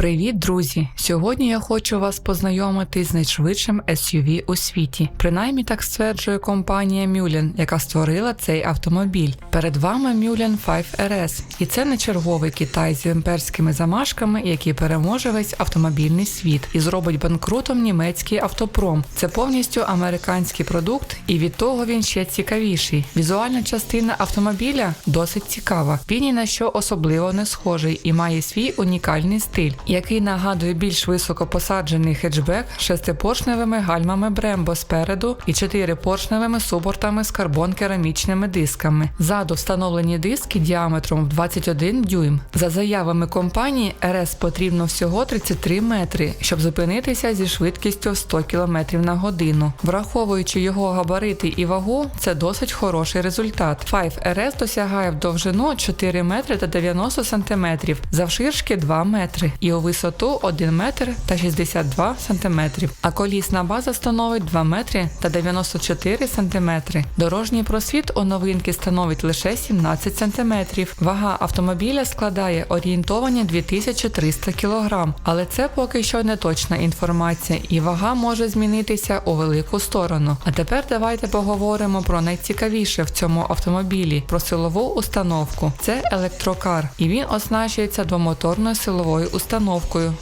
Привіт, друзі! Сьогодні я хочу вас познайомити з найшвидшим SUV у світі. Принаймні так стверджує компанія Mullen, яка створила цей автомобіль. Перед вами Mullen 5 RS, і це не черговий Китай з імперськими замашками, який переможе весь автомобільний світ і зробить банкрутом німецький автопром. Це повністю американський продукт, і від того він ще цікавіший. Візуальна частина автомобіля досить цікава. Він ні на що особливо не схожий і має свій унікальний стиль, який нагадує більш високо посаджений хетчбек з шестипоршневими гальмами Brembo спереду і чотирипоршневими супортами з карбон-керамічними дисками. Ззаду встановлені диски діаметром 21 дюйм. За заявами компанії, РС потрібно всього 33 метри, щоб зупинитися зі швидкістю 100 км на годину. Враховуючи його габарити і вагу, це досить хороший результат. 5 RS досягає в довжину 4 метри та 90 сантиметрів, завширшки 2 метри і висоту 1 метр та 62 сантиметрів. А колісна база становить 2 метри та 94 сантиметри. Дорожній просвіт у новинки становить лише 17 сантиметрів. Вага автомобіля складає орієнтовані 2300 кг, але це поки що не точна інформація, і вага може змінитися у велику сторону. А тепер давайте поговоримо про найцікавіше в цьому автомобілі про силову установку. Це електрокар, і він оснащується двомоторною силовою установкою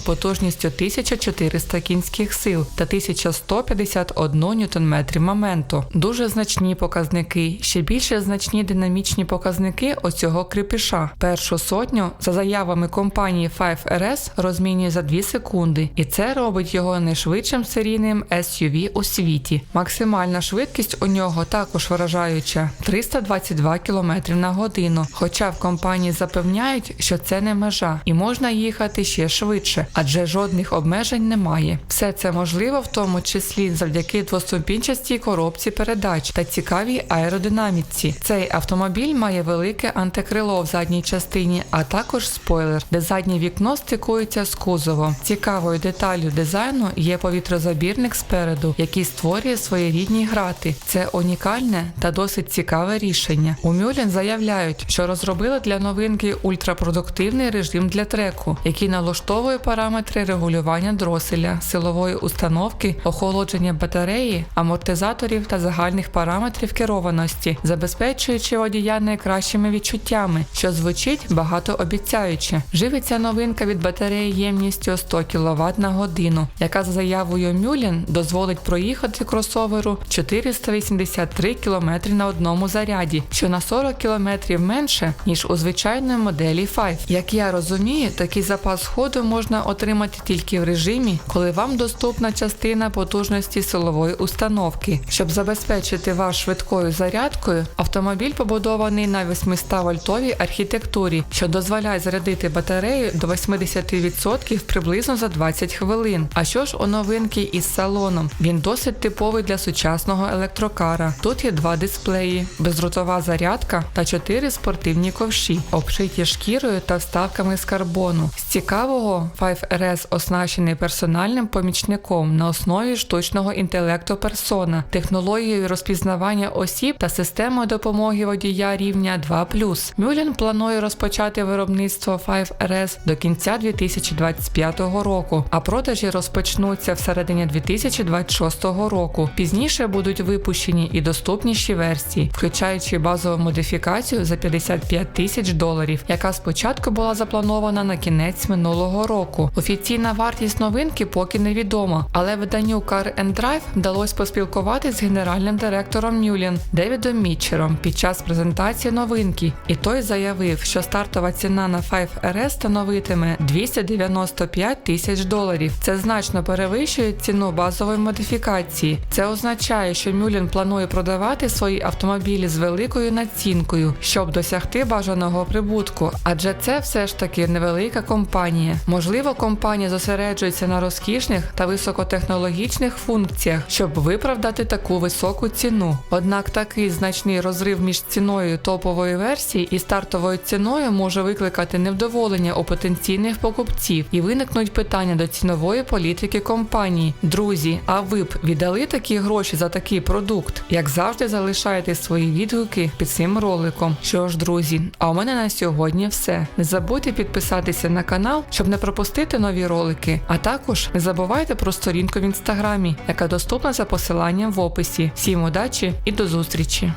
потужністю 1400 кінських сил та 1151 Нм моменту. Дуже значні показники. Ще більше значні динамічні показники оцього кріпіша. Першу сотню за заявами компанії 5RS розмінює за 2 секунди, і це робить його найшвидшим серійним SUV у світі. Максимальна швидкість у нього також вражаюча 322 км на годину. Хоча в компанії запевняють, що це не межа, і можна їхати ще швидше, адже жодних обмежень немає. Все це можливо в тому числі завдяки двоступінчастій коробці передач та цікавій аеродинаміці. Цей автомобіль має велике антикрило в задній частині, а також спойлер, де заднє вікно стикується з кузовом. Цікавою деталлю дизайну є повітрозабірник спереду, який створює своєрідні грати. Це унікальне та досить цікаве рішення. У Мюлін заявляють, що розробили для новинки ультрапродуктивний режим для треку, який налаштовує параметри регулювання дроселя, силової установки, охолодження батареї, амортизаторів та загальних параметрів керованості, забезпечуючи водія найкращими відчуттями, що звучить багатообіцяюче. Живиться новинка від батареї ємністю 100 кВт на годину, яка за заявою Мюлін дозволить проїхати кросоверу 483 км на одному заряді, що на 40 км менше ніж у звичайної моделі 5. Як я розумію, такий запас ходу можна отримати тільки в режимі, коли вам доступна частина потужності силової установки. Щоб забезпечити вас швидкою зарядкою, автомобіль побудований на 800 вольтовій архітектурі, що дозволяє зарядити батарею до 80% приблизно за 20 хвилин. А що ж у новинки із салоном? Він досить типовий для сучасного електрокара. Тут є два дисплеї, бездротова зарядка та чотири спортивні ковші, обшиті шкірою та вставками з карбону. З цікавого 5RS оснащений персональним помічником на основі штучного інтелекту персона, технологією розпізнавання осіб та системою допомоги водія рівня 2+. Мюлін планує розпочати виробництво 5RS до кінця 2025 року, а продажі розпочнуться всередині 2026 року. Пізніше будуть випущені і доступніші версії, включаючи базову модифікацію за 55 тисяч доларів, яка спочатку була запланована на кінець минулого року. Офіційна вартість новинки поки невідома, але виданню Car and Drive вдалося поспілкуватися з генеральним директором Мюлін Девідом Мітчером під час презентації новинки, і той заявив, що стартова ціна на 5RS становитиме 295 тисяч доларів. Це значно перевищує ціну базової модифікації. Це означає, що Мюлін планує продавати свої автомобілі з великою націнкою, щоб досягти бажаного прибутку, адже це все ж таки невелика компанія. Можливо, компанія зосереджується на розкішних та високотехнологічних функціях, щоб виправдати таку високу ціну. Однак такий значний розрив між ціною топової версії і стартовою ціною може викликати невдоволення у потенційних покупців і виникнуть питання до цінової політики компанії. Друзі, а ви б віддали такі гроші за такий продукт? Як завжди, залишайте свої відгуки під цим роликом. Що ж, друзі, а у мене на сьогодні все. Не забудьте підписатися на канал, щоб не пропустити нові ролики. А також не забувайте про сторінку в інстаграмі, яка доступна за посиланням в описі. Всім удачі і до зустрічі!